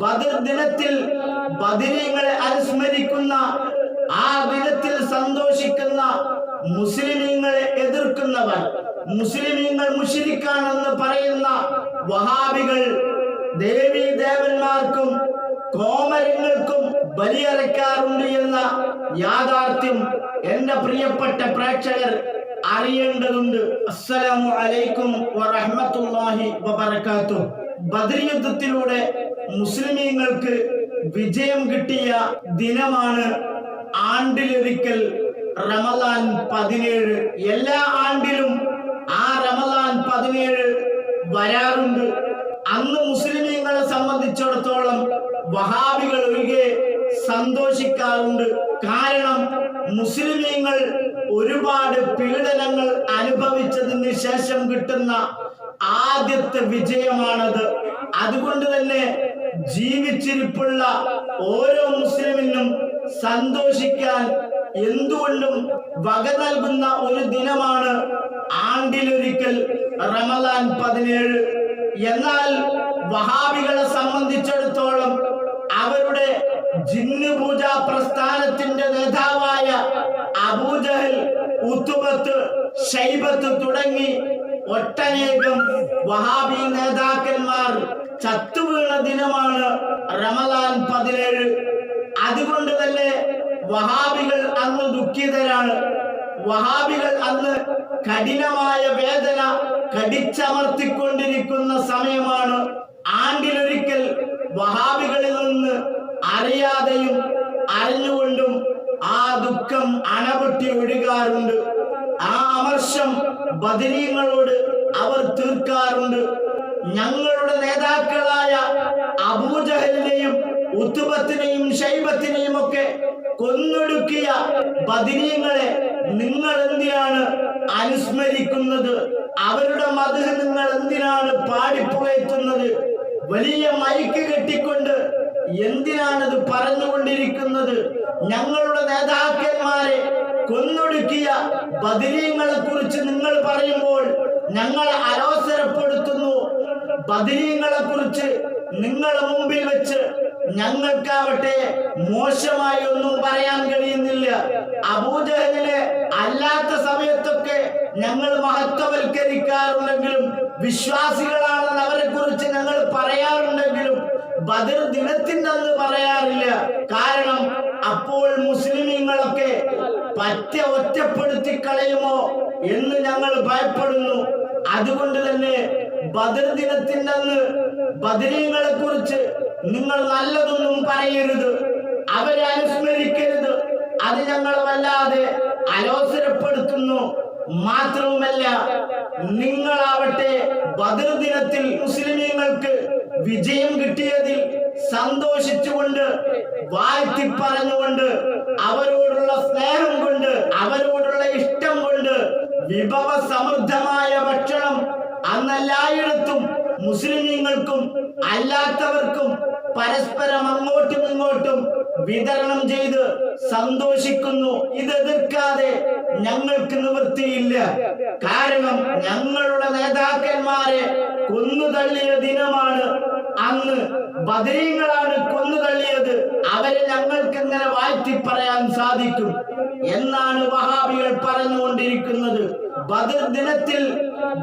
ബദർ ദിനത്തിൽ ബദരീങ്ങളെ അനുസ്മരിക്കുന്ന ആ ദിനത്തിൽ സന്തോഷിക്കുന്ന മുസ്ലിമീങ്ങളെ എതിർക്കുന്നവർ മുസ്ലിമീങ്ങൾ മുഷിരിക്കാണെന്ന് പറയുന്ന വഹാബികൾ ദേവി ദേവന്മാർക്കും കോമരങ്ങൾക്കും ബലിയറക്കാറുണ്ട് എന്ന യാഥാർത്ഥ്യം എന്റെ പ്രിയപ്പെട്ട പ്രേക്ഷകർ അറിയേണ്ടതുണ്ട്. അസ്സലാമു അലൈക്കും വറഹ്മത്തുള്ളാഹി വബറകാതുഹു. ബദർ യുദ്ധത്തിലൂടെ മുസ്ലിമീങ്ങൾക്ക് വിജയം കിട്ടിയ ദിനമാണ് ആണ്ടിലൊരിക്കൽ റമദാൻ പതിനേഴ്. എല്ലാ ആണ്ടിലും ആ റമദാൻ പതിനേഴ് വരാറുണ്ട്. അന്ന് മുസ്ലിമീങ്ങളെ സംബന്ധിച്ചിടത്തോളം വഹാബികൾ ഒഴികെ സന്തോഷിക്കാറുണ്ട്. കാരണം മുസ്ലിമീങ്ങൾ ഒരുപാട് പീഡനങ്ങൾ അനുഭവിച്ചതിന് ശേഷം കിട്ടുന്ന ആദ്യത്തെ വിജയമാണത്. അതുകൊണ്ട് തന്നെ ജീവിച്ചിരിപ്പുള്ള ഓരോ മുസ്ലിമിനും സന്തോഷിക്കാൻ എന്തുകൊണ്ടും വക നൽകുന്ന ഒരു ദിനമാണ് ആണ്ടിലൊരിക്കൽ റമദാൻ പതിനേഴ്. എന്നാൽ വഹാബികളെ സംബന്ധിച്ചിടത്തോളം അവരുടെ ജിന്ന് പൂജാ പ്രസ്ഥാനത്തിന്റെ നേതാവായ അബൂജഹൽ ഉത്തുബത്ത് ഷൈബത്ത് തുടങ്ങി ഒട്ടനേകം വഹാബി നേതാക്കന്മാർ ചത്തുവീണ ദിനമാണ് റമദാൻ പതിനേഴ്. അതുകൊണ്ട് തന്നെ വഹാബികൾ അന്ന് ദുഃഖിതരാണ്. വഹാബികൾ അന്ന് കഠിനമായ വേദന കടിച്ചമർത്തിക്കൊണ്ടിരിക്കുന്ന സമയമാണ്. ആണ്ടിലൊരിക്കൽ വഹാബികളിൽ നിന്ന് അറിയാതെയും അറിഞ്ഞുകൊണ്ടും ആ ദുഃഖം അണപൊട്ടി ഒഴുകാറുണ്ട്. ആ അമർഷം ബദരീങ്ങളോട് അവർ തീർക്കാറുണ്ട്. ഞങ്ങളുടെ നേതാക്കളായ അബൂജഹലിനെയും ഉത്തുബത്തിനെയും ഷൈബത്തിനെയും ഒക്കെ കൊന്നൊടുക്കിയ ബദിരീങ്ങളെ നിങ്ങൾ എന്തിനാണ് അനുസ്മരിക്കുന്നത്? അവരുടെ മധു നിങ്ങൾ എന്തിനാണ് പാടിപ്പുകയറ്റുന്നത്? വലിയ മൈക്ക് കെട്ടിക്കൊണ്ട് എന്തിനാണത് പറഞ്ഞുകൊണ്ടിരിക്കുന്നത്? ഞങ്ങളുടെ നേതാക്കന്മാരെ കൊന്നൊടുക്കിയ ബദിരീങ്ങളെ കുറിച്ച് നിങ്ങൾ പറയുമ്പോൾ ഞങ്ങൾ അലോസരപ്പെടുത്തുന്നു. ബദിരീങ്ങളെ കുറിച്ച് നിങ്ങൾ മുമ്പിൽ വെച്ച് ഞങ്ങൾക്കാവട്ടെ മോശമായി ഒന്നും പറയാൻ കഴിയുന്നില്ല. അബൂജഹലിനെ അല്ലാത്ത സമയത്തൊക്കെ ഞങ്ങൾ മഹത്വവൽക്കരിക്കാറുണ്ടെങ്കിലും വിശ്വാസികളാണെന്ന് അവരെ കുറിച്ച് ഞങ്ങൾ പറയാറുണ്ടെങ്കിലും ബദർ ദിനത്തിന്റെ അന്ന് പറയാറില്ല. കാരണം പറ്റ ഒറ്റപ്പെടുത്തി കളയുമോ എന്ന് ഞങ്ങൾ ഭയപ്പെടുന്നു. അതുകൊണ്ട് തന്നെ ബദർ ദിനത്തിന്റെ അന്ന് ബദരീങ്ങളെ കുറിച്ച് നിങ്ങൾ നല്ലതൊന്നും പറയരുത്. അവരെ അനുസ്മരിക്കരുത്. അത് ഞങ്ങൾ വല്ലാതെ അലോസരപ്പെടുത്തുന്നു. മാത്രവുമല്ല നിങ്ങളാവട്ടെ ബദർ ദിനത്തിൽ മുസ്ലിമീങ്ങൾക്ക് വിജയം കിട്ടിയതിൽ സന്തോഷിച്ചുകൊണ്ട് വാഴ്ത്തി പറഞ്ഞുകൊണ്ട് അവരോടുള്ള സ്നേഹം കൊണ്ട് അവരോടുള്ള ഇഷ്ടം കൊണ്ട് വിഭവ സമൃദ്ധമായ ഭക്ഷണം അന്നെല്ലായിടത്തും മുസ്ലിമീങ്ങൾക്കും അല്ലാത്തവർക്കും പരസ്പരം അങ്ങോട്ടും ഇങ്ങോട്ടും വിതരണം ചെയ്ത് സന്തോഷിക്കുന്നു. ഇത് എതിർക്കാതെ ഞങ്ങൾക്ക് നിവൃത്തിയില്ല. കാരണം ഞങ്ങളുടെ നേതാക്കന്മാരെ കൊന്നു തള്ളിയ ദിനമാണ് അന്ന് ബദരീങ്ങളാണ് കൊന്നുതള്ളിയത് അവരെ ഞങ്ങൾക്ക് എങ്ങനെ വാഴ്ത്തി പറയാൻ സാധിക്കും. എന്നാണ് വഹാബികൾ പറഞ്ഞുകൊണ്ടിരിക്കുന്നത്. ബദർ ദിനത്തിൽ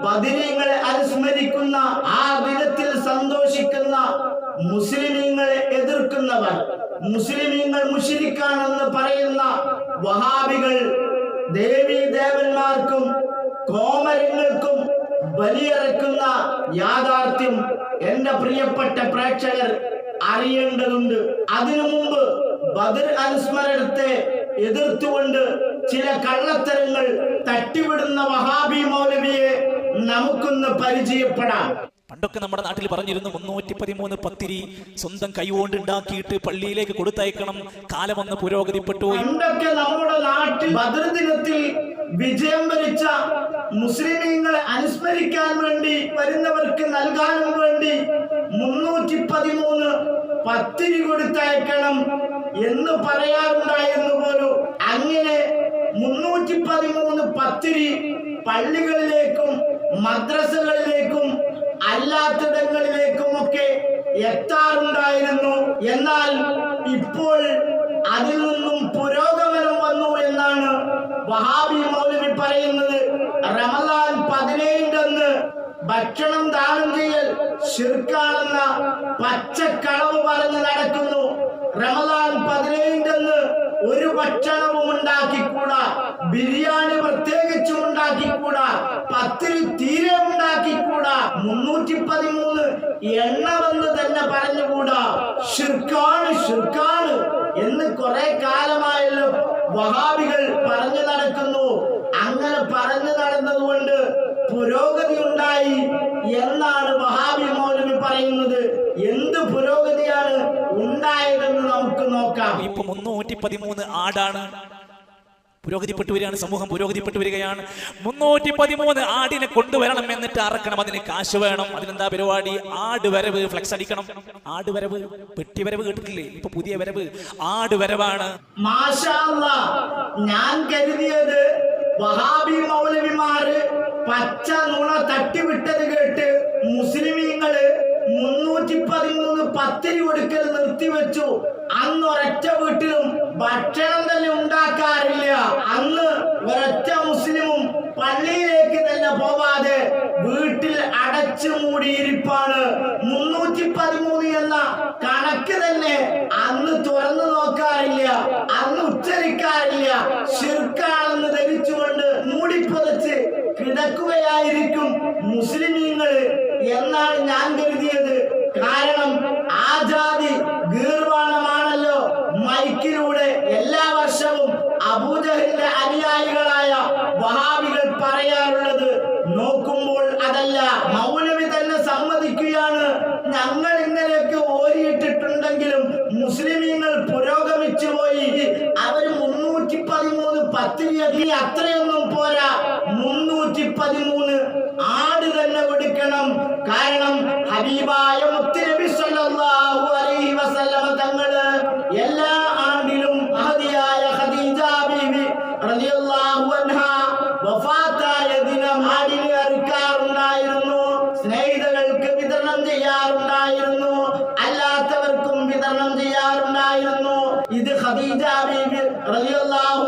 ബദരീങ്ങളെ അനുസ്മരിക്കുന്ന ആ ദിനത്തിൽ സന്തോഷിക്കുന്ന മുസ്ലിമീങ്ങളെ എതിർക്കുന്നവർ മുസ്ലിമീങ്ങൾ മുഷിരിക്കാണെന്ന് പറയുന്ന വഹാബികൾ ദേവീ ദേവന്മാർക്കും കോമരങ്ങൾക്കും ബലിയിറക്കുന്ന യാഥാർത്ഥ്യം എന്റെ പ്രിയപ്പെട്ട പ്രേക്ഷകർ അറിയേണ്ടതുണ്ട്. അതിനു മുമ്പ് ബദർ അനുസ്മരണത്തെ എതിർത്തുകൊണ്ട് ചില കള്ളത്തരങ്ങൾ തട്ടിവിടുന്ന വഹാബി മൗലവിയെ നമുക്കൊന്ന് പരിചയപ്പെടാം. പണ്ടൊക്കെ നമ്മുടെ നാട്ടിൽ പറഞ്ഞിരുന്നു മുന്നൂറ്റി പതിമൂന്ന് പത്തിരി സ്വന്തം കൈകൊണ്ട് ഉണ്ടാക്കിയിട്ട് പള്ളിയിലേക്ക് കൊടുത്തയക്കണം. കാലം വന്ന് പുരോഗതിപ്പെട്ടു. പണ്ടൊക്കെ നമ്മുടെ നാട്ടിൽ ഭദ്രദിനത്തിൽ ദിനത്തിൽ വിജയം വരിച്ച മുസ്ലിമീങ്ങളെ അനുസ്മരിക്കാൻ വേണ്ടി വരുന്നവർക്ക് നൽകാനും വേണ്ടി മുന്നൂറ്റി പതിമൂന്ന് പത്തിരി കൊടുത്തയക്കണം എന്ന് പറയാറുണ്ടായിരുന്നു പോലും. അങ്ങനെ മുന്നൂറ്റി പതിമൂന്ന് പത്തിരി പള്ളികളിലേക്കും മദ്രസകളിലേക്കും അല്ലാത്തിടങ്ങളിലേക്കും ഒക്കെ എത്താറുണ്ടായിരുന്നു. എന്നാൽ ഇപ്പോൾ അതിൽ നിന്നും വഹാബി മൗലവി പറയുന്നത് റമദാൻ പതിനേഴിന്റെ ഭക്ഷണം ദാനം ചെയ്യൽ ശിർക്കാണെന്ന പച്ചക്കളവ് പറഞ്ഞ് നടക്കുന്നു. റമദാൻ പതിനേഴിന്റെ ഒരു ഭക്ഷണവും ഉണ്ടാക്കിക്കൂടാ. ബിരിയാണി പ്രത്യേകിച്ചും ഉണ്ടാക്കിക്കൂടാ. പത്തിരി തീരെ ഉണ്ടാക്കിക്കൂടാ. മുന്നൂറ്റി പതിമൂന്ന് എണ്ണമെന്ന് തന്നെ പറഞ്ഞുകൂടാ. ഷിർക്കാണ് ഷിർക്കാണ് എന്ന് കുറെ കാലമായല്ലോ വഹാബികൾ പറഞ്ഞു നടക്കുന്നു. അങ്ങനെ പറഞ്ഞു നടന്നതുകൊണ്ട് പുരോഗതി ഉണ്ടായി എന്നാണ് വഹാബി മൗലവി പറയുന്നത്. എന്ത് പുരോഗതിയാണ് ഉണ്ടായതെന്ന് നമുക്ക് നോക്കാം. ഇപ്പൊ മുന്നൂറ്റി പതിമൂന്ന് ആടാണ്. പുരോഗതിപ്പെട്ടു വരികയാണ് സമൂഹം പുരോഗതിപ്പെട്ടു വരികയാണ് മുന്നൂറ്റി പതിമൂന്ന് ആടിനെ കൊണ്ടുവരണം എന്നിട്ട് അറക്കണം. അതിന് കാശ് വേണം. അതിനെന്താ പരിപാടി? ആട് വരവ് ഫ്ലെക്സ് അടിക്കണം. ആട് വരവ് പെട്ടി വരവ് കേട്ടിട്ടില്ലേ? ഇപ്പൊ പുതിയ വരവ്. ആട് വരവാണ് ഞാൻ കരുതിയത് വഹാബി മൗലവിമാര് പച്ച നുണ തട്ടിവിട്ടത് കേട്ട് മുസ്ലിമീങ്ങൾ മുന്നൂറ്റി പതിമൂന്ന് പത്തിരി കൊടുക്കൽ നിർത്തിവെച്ചു. അന്ന് ഒരൊറ്റ വീട്ടിലും ഭക്ഷണം തന്നെ ഉണ്ടാക്കാറില്ല. അന്ന് ഒരൊറ്റ മുസ്ലിമും പള്ളിയിലേക്ക് തന്നെ പോവാതെ വീട്ടിൽ അടച്ചു മൂടിയിരിപ്പാണ്. മുന്നൂറ്റി പതിമൂന്ന് എന്ന കണക്ക് തന്നെ അന്ന് തുറന്നു നോക്കാറില്ല അന്ന് ഉച്ചരിക്കാറില്ല. ശിർക്കാണെന്ന് ധരിച്ചുകൊണ്ട് മൂടിപ്പതച്ച് കിടക്കുകയായിരിക്കും മുസ്ലിമീങ്ങൾ. എന്നാണ് ഞാൻ കരുതിയത് കാരണം ആ ജാതി ഗീർവാണമാണല്ലോ മൈക്കിലൂടെ എല്ലാ വർഷവും അബൂജഹലിന്റെ അനുയായികളായ വഹാബികൾ പറയാറുള്ളത് നോക്കുമ്പോൾ അതല്ല മൗലവി തന്നെ സമ്മതിക്കുകയാണ് ഞങ്ങൾ ഇന്നലെയൊക്കെ ഓരിയിട്ടിട്ടുണ്ടെങ്കിലും മുസ്ലിമീങ്ങൾ പുരോഗമിച്ചു പോയി അവർ മുന്നൂറ്റി പതിമൂന്ന് പത്തിരി ഇനി അത്രയൊന്നും പോരാ മുന്നൂറ്റി പതിമൂന്ന് ആട് തന്നെ കൊടുക്കണം കാരണം ഹബീബായ മുത്തുനബി സല്ലല്ലാഹു അലൈഹി വസല്ലമ തങ്ങൾ എല്ലാ ആണ്ടിലും മഹതിയായ ഖദീജ ബീവി റളിയല്ലാഹു അൻഹ വഫാത്തായ ദിനം ആടിനെ അറുക്കാറുണ്ടായിരുന്നു? സ്നേഹിതകൾക്ക് വിതരണം ചെയ്യാറുണ്ടായിരുന്നു? അല്ലാത്തവർക്കും വിതരണം ചെയ്യാറുണ്ടായിരുന്നു? ഇത് ഖദീജ ബീവി റളിയല്ലാഹു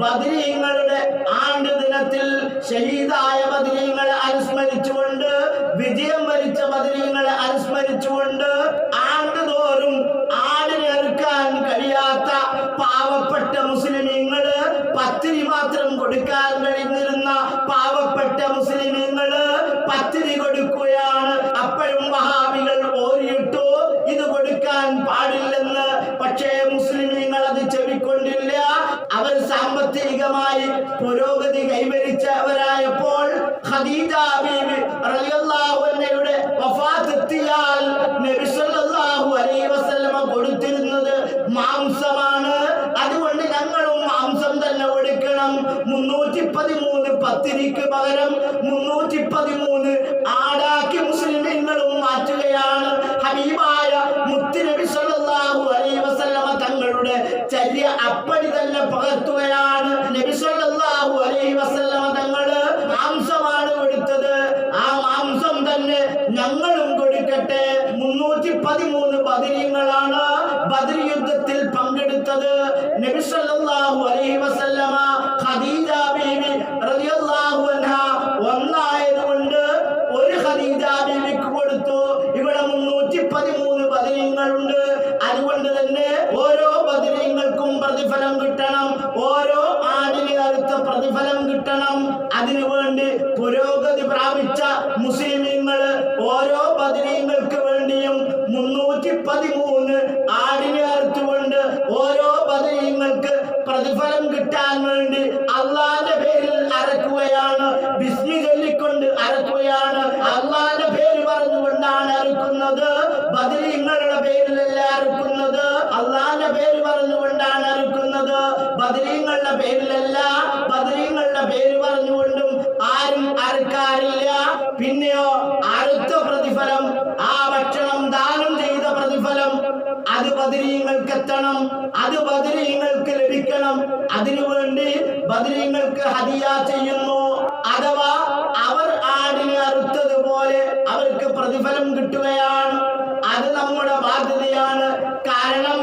ബദരീങ്ങളുടെ ആണ്ട് ദിനത്തിൽ ഷഹീദായ ബദരീങ്ങളെ അനുസ്മരിച്ചുകൊണ്ട് വിജയം വരിച്ച ബദരീങ്ങളെ അനുസ്മരിച്ചുകൊണ്ട് ആണ്ടുതോറും ആടിനെ അറുക്കാൻ കഴിയാത്ത പാവപ്പെട്ട മുസ്ലിമീങ്ങൾ പത്തിരി മാത്രം കൊടുക്കാൻ കഴിഞ്ഞിരുന്ന ബിസ്മി ചൊല്ലിക്കൊണ്ട് അറക്കുകയാണ്. അള്ളാന്റെ പേര് പറഞ്ഞുകൊണ്ടാണ് അറുക്കുന്നത്. ബദരീങ്ങളുടെ പേരിലല്ല അറുക്കുന്നത്? അള്ളാന്റെ പേര് പറഞ്ഞുകൊണ്ടാണ് അറുക്കുന്നത്. ബദരീങ്ങളുടെ പേരിലല്ല. ബദരീങ്ങളുടെ പേര് പറഞ്ഞുകൊണ്ടും ആരും അറുക്കാറില്ല. പിന്നെയോ അറുത്ത പ്രതിഫലം ആ ഭക്ഷണം ദാനം ചെയ്ത പ്രതിഫലം അത് ബദരീങ്ങൾക്ക് എത്തണം. അത് ബദരീങ്ങൾക്ക് ലഭിക്കണം. അതിനുവേണ്ടി ബദരീങ്ങൾക്ക് ഹതിയ ചെയ്യുന്നു കിട്ടുകയാണ് അത് നമ്മുടെ ബാധ്യതയാണ്. കാരണം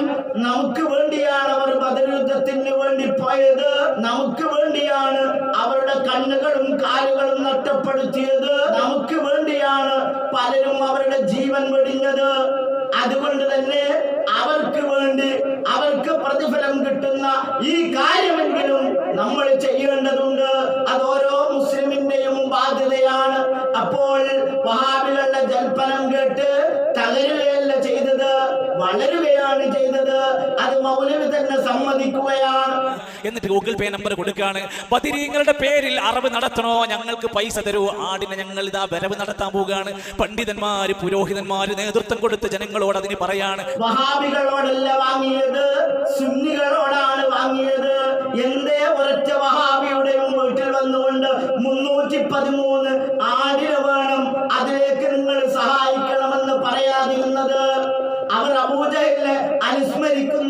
നമുക്ക് വേണ്ടിയാണ് അവർ ബദരയുദ്ധത്തിന് വേണ്ടി പോയത്. നമുക്ക് വേണ്ടിയാണ് അവരുടെ കണ്ണുകളും കാലുകളും നഷ്ടപ്പെടുത്തിയത്. നമുക്ക് വേണ്ടിയാണ് പലരും അവരുടെ ജീവൻ വെടിഞ്ഞത്. അതുകൊണ്ട് തന്നെ അവർക്ക് വേണ്ടി അവർക്ക് പ്രതിഫലം കിട്ടുന്ന ഈ കാര്യമെങ്കിലും നമ്മൾ ചെയ്യേണ്ടതുണ്ട്. അത് ഓരോ മുസ്ലിമിന്റെയും ബാധ്യതയാണ്. അപ്പോൾ കേട്ട് തകരുകയല്ല ചെയ്തത് വളരുകയാണ് ചെയ്തത്. അത് മൗലവി തന്നെ സമ്മതിക്കുകയാണ്. എന്നിട്ട് ഗൂഗിൾ പേ നമ്പർ കൊടുക്കുകയാണ്. ബദിരീങ്ങളുടെ പേരിൽ അറിവ് നടത്തണോ? ഞങ്ങൾക്ക് പൈസ തരൂ. ആടിനെ ഞങ്ങൾ ഇതാ വരവ് നടത്താൻ പോവുകയാണ്. പണ്ഡിതന്മാര് പുരോഹിതന്മാര് നേതൃത്വം കൊടുത്ത് ജനങ്ങളോട് അതിന് പറയാണ്. വഹാബികളോടല്ല വാങ്ങിയത് സുന്നികളോടാണ് വാങ്ങിയത്. എന്തേ ഒരൊറ്റ വഹാബിയുടെയും വീട്ടിൽ വന്നുകൊണ്ട് മുന്നൂറ്റി പതിമൂന്ന് ആടിന്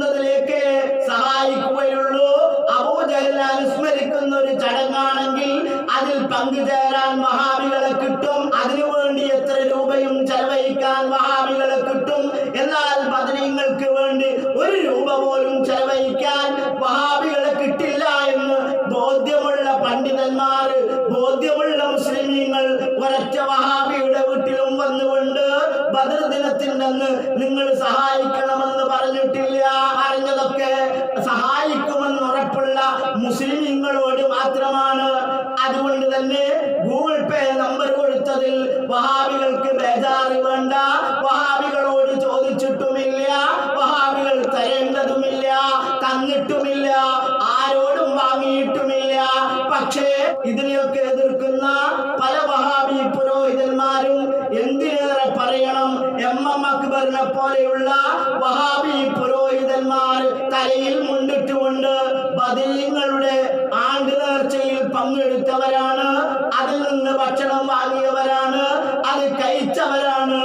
അനുസ്മരിക്കുന്നതിലേക്ക് സഹായിക്കുകയുള്ളൂ. അബൂജഹൽ അനുസ്മരിക്കുന്ന ഒരു ചടങ്ങാണെങ്കിൽ അതിൽ പങ്കുചേരാൻ വഹാബികളെ തന്നെ ഗൂഗിൾ പേ നമ്പർ കൊടുത്തതിൽ വഹാബികൾക്ക് ബേജാറ് വേണ്ട. വഹാബികളോട് ചോദിച്ചിട്ടുമില്ല. വഹാബികൾ തരേണ്ടതുമില്ല. തന്നിട്ടുമില്ല. ആരോടും വാങ്ങിയിട്ടുമില്ല. പക്ഷേ ഇതിനെയൊക്കെ എതിർക്കുന്ന പല വഹാബി പുരോഹിതന്മാരും എന്തിനേറെ പറയണം? എം എം അക്ബറിനെ പോലെയുള്ള വഹാബി പുരോഹിതന്മാർ തലയിൽ മുണ്ടിട്ടുകൊണ്ട് നേർച്ചയിൽ പങ്കെടുത്തവരാണ് അതിൽ നിന്ന് ഭക്ഷണം വാങ്ങിയവരാണ് അത് കഴിച്ചവരാണ്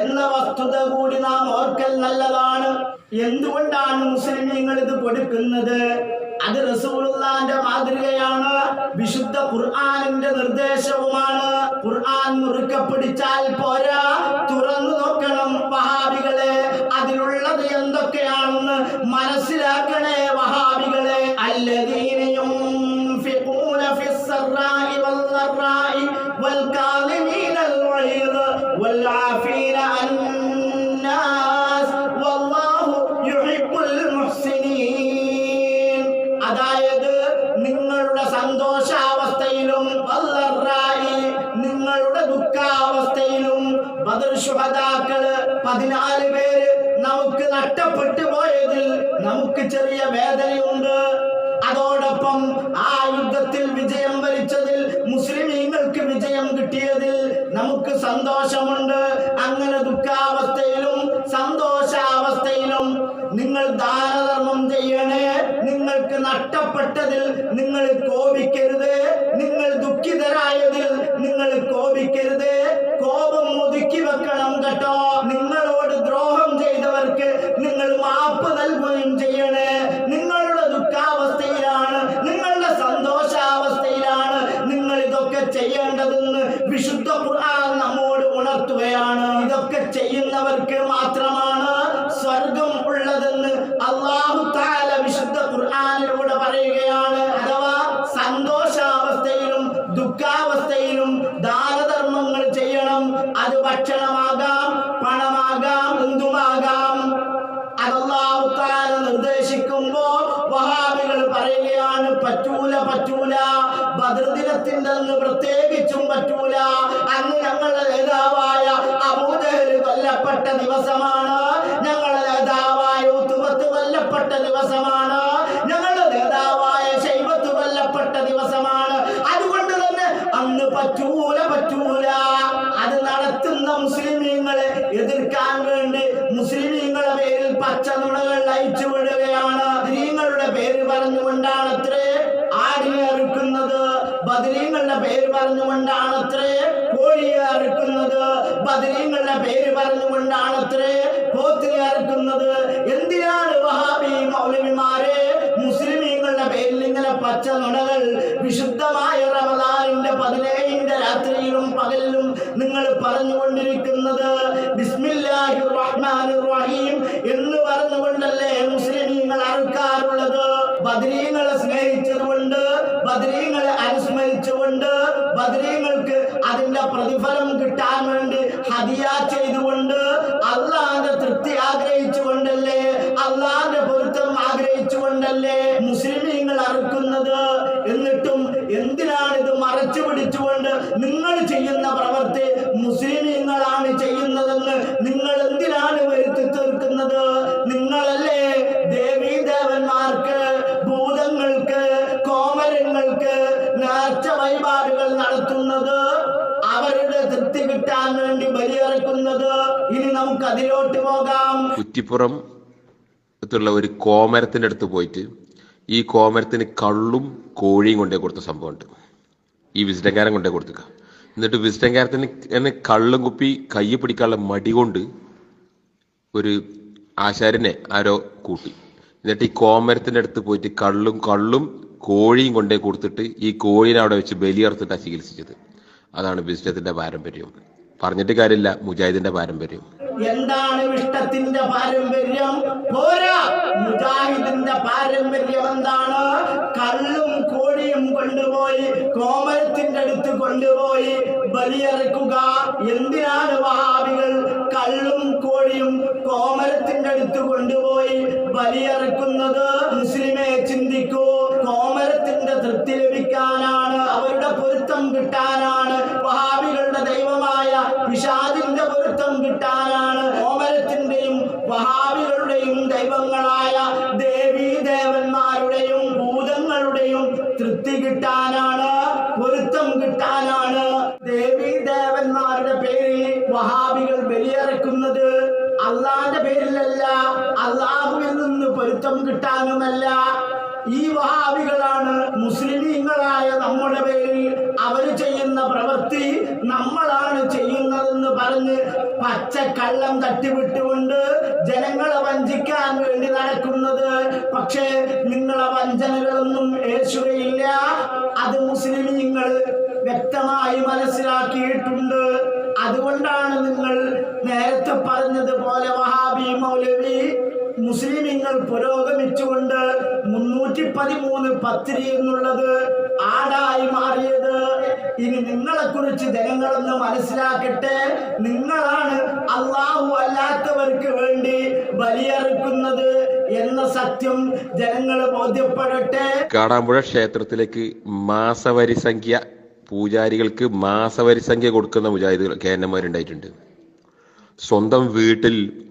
എന്ന വസ്തുത കൂടി നാം ഓർക്കൽ നല്ലതാണ്. എന്തുകൊണ്ടാണ് മുസ്ലിമീങ്ങൾ ഇത് കൊടുക്കുന്നത്? അത് റസൂലുള്ളാന്റെ മാതൃകയാണ് വിശുദ്ധ ഖുർആാനിന്റെ നിർദ്ദേശവുമാണ്. ഖുർആൻ മുറുക്കെ പിടിച്ചാൽ പോരാ. വിജയം കിട്ടിയതിൽ നമുക്ക് സന്തോഷമുണ്ട്. അങ്ങനെ ദുഃഖാവസ്ഥയിലും സന്തോഷാവസ്ഥയിലും നിങ്ങൾ ദാനധർമ്മം ചെയ്യണേ. നിങ്ങൾക്ക് നഷ്ടപ്പെട്ടതിൽ നിങ്ങൾ കോപിക്കരുത് ചെയ്യണം അത് ഭക്ഷണമാകാം പണമാകാം എന്തുമാകാം? അല്ലാഹു തആല നിർദ്ദേശിക്കുമ്പോ വഹാബികൾ പറയുകയാണ് പറ്റൂല പറ്റൂല ബദർ ദിനത്തിന്റെ അന്ന് പ്രത്യേകിച്ചും പറ്റൂല. അന്ന് ഞങ്ങളുടെ നേതാവായ അബൂദഹൽ കൊല്ലപ്പെട്ട ദിവസമാണ്. ഞങ്ങളുടെ നേതാവായ ഉത്തുമത്ത് കൊല്ലപ്പെട്ട ദിവസമാണ്. ഞങ്ങളുടെ നേതാവായ ശൈവത്ത് കൊല്ലപ്പെട്ട ദിവസമാണ്. അതുകൊണ്ട് തന്നെ അന്ന് പറ്റൂല പറ്റൂല ബദരീങ്ങളുടെ പേര് പറഞ്ഞുകൊണ്ടാണ് അത്രേ കോഴിയെ അറുക്കുന്നത്. ബദരീങ്ങളുടെ പേര് പറഞ്ഞുകൊണ്ടാണ് അത്രേ പോത്തിനെ അറുക്കുന്നത്. എന്തിനാണ് വഹാബി മൗലവിമാരെ മുസ്ലിമീങ്ങളുടെ പേരിൽ ഇങ്ങനെ പച്ച നുണകൾ വിശുദ്ധമായ റമദാനിന്റെ പതിനേഴിന്റെ രാത്രിയിലും പകലിലും നിങ്ങൾ പറഞ്ഞുകൊണ്ടിരിക്കുന്നത്? ബിസ്മില്ലാഹിർ റഹ്മാനിർ റഹീം. അനുസ്മരിച്ചുകൊണ്ട് ബദരീങ്ങൾക്ക് അതിന്റെ പ്രതിഫലം കിട്ടാൻ വേണ്ടി ഹദിയ ചെയ്തുകൊണ്ട് അള്ളാന്റെ തൃപ്തി ആഗ്രഹിച്ചുകൊണ്ടല്ലേ അള്ളാന്റെ പൊരുത്തം ആഗ്രഹിച്ചുകൊണ്ടല്ലേ മുസ്ലിമീങ്ങൾ അറുക്കുന്നത്? എന്നിട്ടും എന്തിനാണ് ഇത് മറച്ചു പിടിച്ചുകൊണ്ട് നിങ്ങൾ ചെയ്യുന്ന പ്രവൃത്തി മുസ്ലിമീങ്ങളാണ് ചെയ്യുന്നതെന്ന് നിങ്ങൾ കുറ്റിപ്പുറം ത്തുള്ള ഒരു കോമരത്തിന്റെ അടുത്ത് പോയിട്ട് ഈ കോമരത്തിന് കള്ളും കോഴിയും കൊണ്ടേ കൊടുത്ത സംഭവമുണ്ട്. ഈ വിസിറ്റംകാരൻ കൊണ്ടേ കൊടുത്തുക എന്നിട്ട് വിസിറ്റംകാരത്തിന് എന്നെ കള്ളും കുപ്പി കൈ പിടിക്കാനുള്ള മടി കൊണ്ട് ഒരു ആശാരിനെ ആരോ കൂട്ടി. എന്നിട്ട് ഈ കോമരത്തിന്റെ അടുത്ത് പോയിട്ട് കള്ളും കള്ളും കോഴിയും കൊണ്ടേ കൊടുത്തിട്ട് ഈ കോഴീനെ അവിടെ വെച്ച് ബലിയർത്തിട്ടാണ് ചികിത്സിച്ചത്. അതാണ് വിസിറ്റത്തിന്റെ പാരമ്പര്യം. പറഞ്ഞിട്ട് കാര്യമില്ല. മുജാഹിദിന്റെ പാരമ്പര്യം. എന്താണ് ഇഷ്ടത്തിന്റെ പാരമ്പര്യം? പോരാ. മുജാഹിദിന്റെ പാരമ്പര്യം എന്താണ്? കള്ളും കോഴിയും കൊണ്ടുപോയി കോമരത്തിന്റെ അടുത്ത് കൊണ്ടുപോയി ബലിയറക്കുക എന്തിനാണ് വഹാബികൾ കള്ളും കോഴിയും കോമരത്തിന്റെ അടുത്ത് കൊണ്ടുപോയി ബലിയറക്കുന്നത് മുസ്ലിമെ ചിന്തിക്കൂ. കോമരത്തിന്റെ തൃപ്തി ലഭിക്കാനാണ് അവരുടെ പൊരുത്തം കിട്ടാനാണ് വഹാബികളുടെ ദൈവമായ പിഷാദിന്റെ പൊരുത്തം കിട്ടാനാണ് ഓമരത്തിന്റെയും വഹാബികളുടെയും ദൈവങ്ങളായ ദേവീ ദേവന്മാരുടെയും ഭൂതങ്ങളുടെയും തൃപ്തി കിട്ടാനാണ് പൊരുത്തം കിട്ടാനാണ്. ദേവീ ദേവന്മാരുടെ പേരിൽ വഹാബികൾ ബലിയിറക്കുന്നത് അള്ളാന്റെ പേരിലല്ല അള്ളാഹുവിൽ നിന്ന് പൊരുത്തം കിട്ടാനുമല്ല. മുസ്ലിമീങ്ങളായ നമ്മുടെ പേരിൽ അവർ ചെയ്യുന്ന പ്രവൃത്തി നമ്മളാണ് ചെയ്യുന്നതെന്ന് പറഞ്ഞ് പച്ചക്കള്ളം തട്ടിവിട്ടുകൊണ്ട് ജനങ്ങളെ വഞ്ചിക്കാൻ വേണ്ടി നടക്കുന്നത്. പക്ഷേ നിങ്ങളെ വഞ്ചനകളൊന്നും ഏശുകയില്ല അത് മുസ്ലിമീങ്ങൾ വ്യക്തമായി മനസ്സിലാക്കിയിട്ടുണ്ട്. അതുകൊണ്ടാണ് നിങ്ങൾ നേരത്തെ പറഞ്ഞതുപോലെ വഹാബി മൗലവി മുസ്ലിമീങ്ങൾ പുരോഗമിച്ചുകൊണ്ട് മുന്നൂറ്റി പതിമൂന്ന് പത്തിരി എന്നുള്ളത് ആടായി മാറിയത്. ഇനി നിങ്ങളെ കുറിച്ച് ജനങ്ങളൊന്ന് മനസ്സിലാക്കട്ടെ. നിങ്ങളാണ് അള്ളാഹു അല്ലാത്തവർക്ക് വേണ്ടി ബലിയറുക്കുന്നത് എന്ന സത്യം ജനങ്ങൾ ബോധ്യപ്പെടട്ടെ. കാടാമ്പുഴ ക്ഷേത്രത്തിലേക്ക് മാസവരി സംഖ്യ പൂജാരികൾക്ക് മാസവരി സംഖ്യ കൊടുക്കുന്ന മുജാഹിദുകൾ കേന്ദ്രമാരുണ്ടായിട്ടുണ്ട് സ്വന്തം വീട്ടിൽ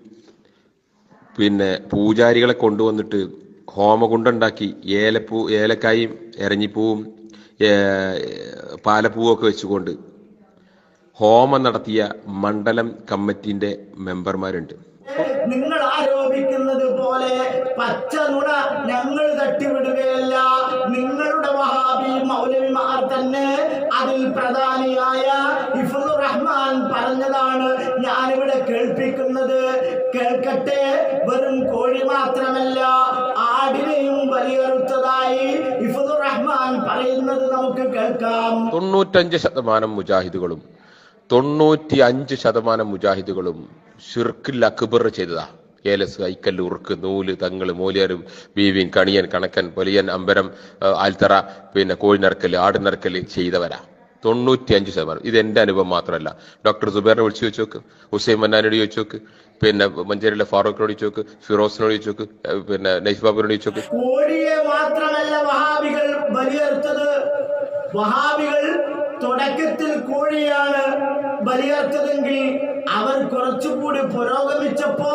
പിന്നെ പൂജാരികളെ കൊണ്ടുവന്നിട്ട് ഹോമകുണ്ടുണ്ടാക്കി ഏലപ്പൂ ഏലക്കായും എരഞ്ഞിപ്പൂവും പാലപ്പൂവും ഒക്കെ വെച്ചുകൊണ്ട് ഹോമം നടത്തിയ മണ്ഡലം കമ്മിറ്റിന്റെ മെമ്പർമാരുണ്ട്. നിങ്ങൾ ആരോപിക്കുന്നത് പോലെ പച്ച നുണ ഞങ്ങൾ തട്ടിവിടുകയല്ല. നിങ്ങളുടെ വഹാബി മൗലവിമാർ തന്നെ അതിൽ പ്രധാനിയായ ഇഫുർ റഹ്മാൻ പറഞ്ഞതാണ്. ഞാനിവിടെ കേൾപ്പിക്കുന്നത് കേൾക്കട്ടെ വെറും കോഴി മാത്രമല്ല ആടിനെയും വലിയറുത്തതായി ഇഫുർ റഹ്മാൻ പറയുന്നത് നമുക്ക് കേൾക്കാം. തൊണ്ണൂറ്റഞ്ച് ശതമാനം മുജാഹിദുകളും തൊണ്ണൂറ്റി അഞ്ച് ശതമാനം മുജാഹിദുകളും ഷിർക്കിൽ അക്ബർ ചെയ്തതാ. ഏലസ് ഉറുക്ക് നൂൽ തങ്ങൾ മൂലിയർ ബീവിൻ കണിയൻ കണക്കൻ പൊലിയൻ അമ്പരം ആൽത്തറ പിന്നെ കോഴിനറക്കൽ ആടിനറക്കൽ ചെയ്തവരാ. തൊണ്ണൂറ്റി അഞ്ച് ശതമാനം. ഇത് എന്റെ അനുഭവം മാത്രമല്ല. ഡോക്ടർ സുബേറിനെ വിളിച്ചു ചോദിച്ചു നോക്ക്. ഹുസൈൻ മന്നാനോട് ചോദിച്ചു നോക്ക്. പിന്നെ മഞ്ചേരിയിലെ ഫാറൂഖിനോട് ചോദിച്ചു നോക്ക്. ഫിറോസിനോട് ചോദിച്ചു നോക്ക്. പിന്നെ നൈഫ് ബാബുവിനോട് ചോദിച്ചു തുടക്കത്തിൽ കോഴിയാണ് ബലിയർത്തതെങ്കിൽ അവർ കുറച്ചുകൂടി പുരോഗമിച്ചപ്പോ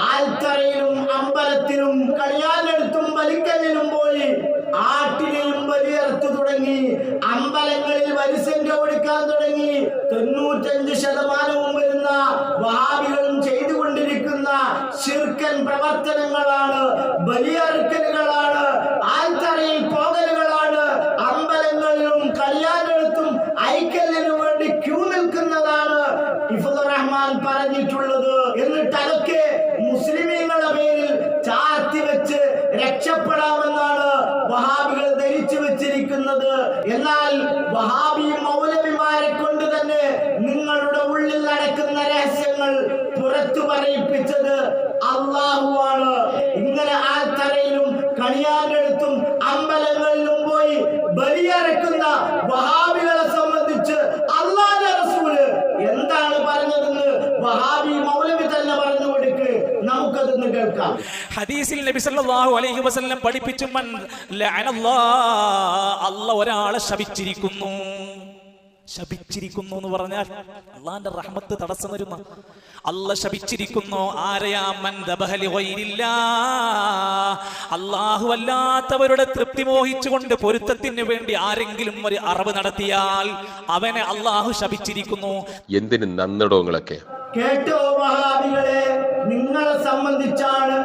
ആൽത്തറയിലും അമ്പലത്തിലും കളിയാലെടുത്തും വലിക്കല്ലിലും പോയി ആട്ടിനെയും വലിയർത്തു തുടങ്ങി അമ്പലങ്ങളിൽ വരിസംഖ്യ കൊടുക്കാൻ തുടങ്ങി തൊണ്ണൂറ്റഞ്ച് ശതമാനവും വരുന്ന വാവികളും ചെയ്തുകൊണ്ടിരിക്കുന്ന ശിർക്കൻ പ്രവർത്തനങ്ങളാണ് ബലിയറുക്കലുകളാണ് അള്ളാഹുവാണ്. ഇങ്ങനെ ആ തലയിലും കണിയാറെടുത്തും അമ്പലങ്ങളിലും പോയി ബലിയറക്കുന്ന വഹാബികളെ സംബന്ധിച്ച് അള്ളാഹുൽ റസൂൽ എന്താണ് പറഞ്ഞതെന്ന് വഹാബി മൗലവി തന്നെ പറഞ്ഞു കൊടുക്ക്. നമുക്കതൊന്ന് കേൾക്കാം. ഹദീസിൽ നബി സല്ലല്ലാഹു അലൈഹി വസല്ലം പഠിപ്പിച്ചു മൻ ലഅനല്ലാഹ് അല്ലാഹ് ഒരാളെ ശപിച്ചിരിക്കുന്നു. ശപിച്ചിരിക്കുന്നു എന്ന് പറഞ്ഞാൽ അള്ളാന്റെ റഹ്മത്ത് തടസ്സം വരുന്ന. അല്ല ശപിച്ചിരിക്കുന്നു ആരെയാ മൻ ദബഹലി ഗൈരില്ലാ? അല്ലാഹു അല്ലാത്തവരുടെ തൃപ്തി മോഹിച്ചുകൊണ്ട് പൊരുത്തത്തിന് വേണ്ടി ആരെങ്കിലും ഒരു അറിവ് നടത്തിയാൽ അവനെ അള്ളാഹു ശപിച്ചിരിക്കുന്നു. എന്തിന് നന്നിടങ്ങളൊക്കെ കേട്ടോ വഹാബികളെ നിങ്ങളെ സംബന്ധിച്ചാണ്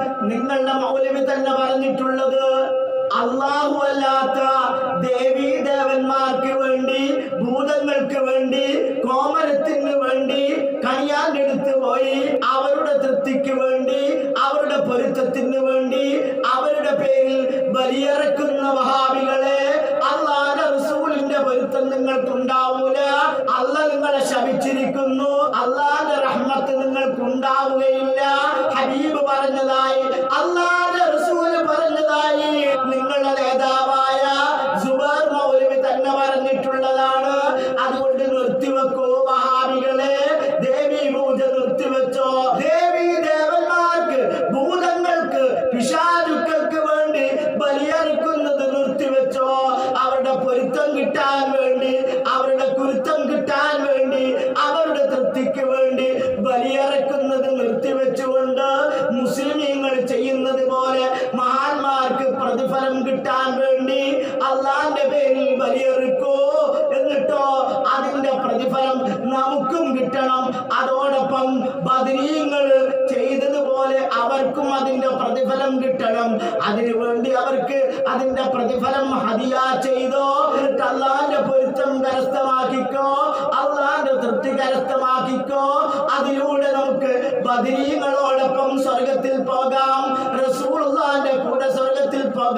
Jean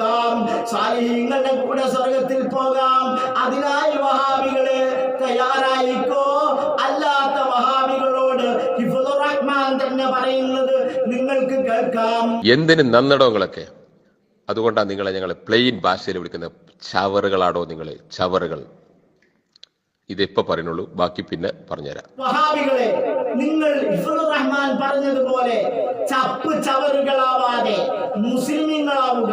പോകാം. സാലിഹീങ്ങളുടെ കൂടെ സ്വർഗത്തിൽ പോകാം. അതിനായി വഹാബികളെ തയ്യാറായിക്കോ? അല്ലാത്ത വഹാബികളോട് ഹിഫുദുർ റഹ്മാൻ തന്നെ പറയുന്നത് നിങ്ങൾക്ക് കേൾക്കാം. എന്തിന് നന്നിടങ്ങളൊക്കെ അതുകൊണ്ടാണ് നിങ്ങളെ ഞങ്ങൾ പ്ലെയിൻ ഭാഷയിൽ വിളിക്കുന്നത് ചവറുകളാണോ നിങ്ങൾ ചവറുകൾ. ഇതിപ്പോ പറയുന്നുള്ളൂ. ബാക്കി പിന്നെ പറഞ്ഞുതരാം. വഹാബികളെ നിങ്ങൾ റഹ്മാൻ പറഞ്ഞതുപോലെ ചപ്പ് ചവറുകളാവാതെ മുസ്ലിമീങ്ങളാവുക.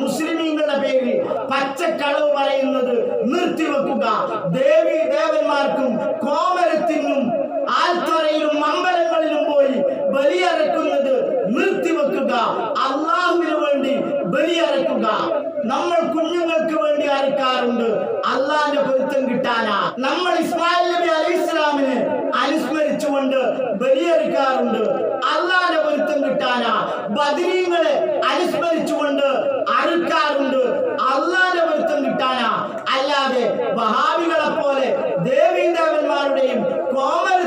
മുസ്ലിമീങ്ങളുടെ പേരിൽ പച്ചക്കളവ് പറയുന്നത് നിർത്തിവെക്കുക. ദേവി ദേവന്മാർക്കും കോമരത്തിനും ആൽത്തറയിലും അമ്പലങ്ങളിലും പോയി ബലിയറക്കുന്നത് നിർത്തിവെക്കുക അള്ളാഹുവിന് വേണ്ടി ബലിയറക്കുക നമ്മൾ കുഞ്ഞുങ്ങൾക്ക് വേണ്ടി അറക്കാറുണ്ട് അള്ളാന്റെ പൊരുത്തം കിട്ടാനാ. നമ്മൾ ഇസ്മായിൽ നബി അലൈഹി ഇസ്ലാമിനെ അനുസ്മരിച്ചുകൊണ്ട് ബലിയറിക്കാറുണ്ട് അള്ളാന്റെ പൊരുത്തം കിട്ടാനാ. ബദരീങ്ങളെ അനുസ്മരിച്ചുകൊണ്ട് അറുക്കാറുണ്ട് അള്ളാന്റെ പൊരുത്തം കിട്ടാനാ. അല്ലാതെ വഹാബികളെ പോലെ ദേവീദേവന്മാരുടെയും കോമരത്തിന്റെയും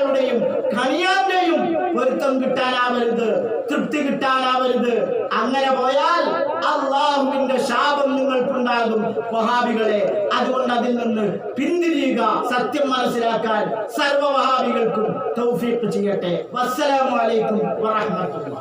ആൽത്തറകളുടെയും കണിയാന്റെയും പൊരുത്തം കിട്ടാനാവരുത് തൃപ്തി കിട്ടാനാവരുത്. അങ്ങനെ പോയാൽ അള്ളാഹുവിന്റെ ശാപം നിങ്ങൾക്കുണ്ടാകും. വഹാബികളെ അതുകൊണ്ട് അതിൽ നിന്ന് പിന്തിരിയുക സത്യം മനസ്സിലാക്കാൻ സർവ വഹാബികൾക്കും തൗഫീഖ് ചെയ്യട്ടെ. വസ്സലാമലൈക്കും വറഹമത്തുള്ള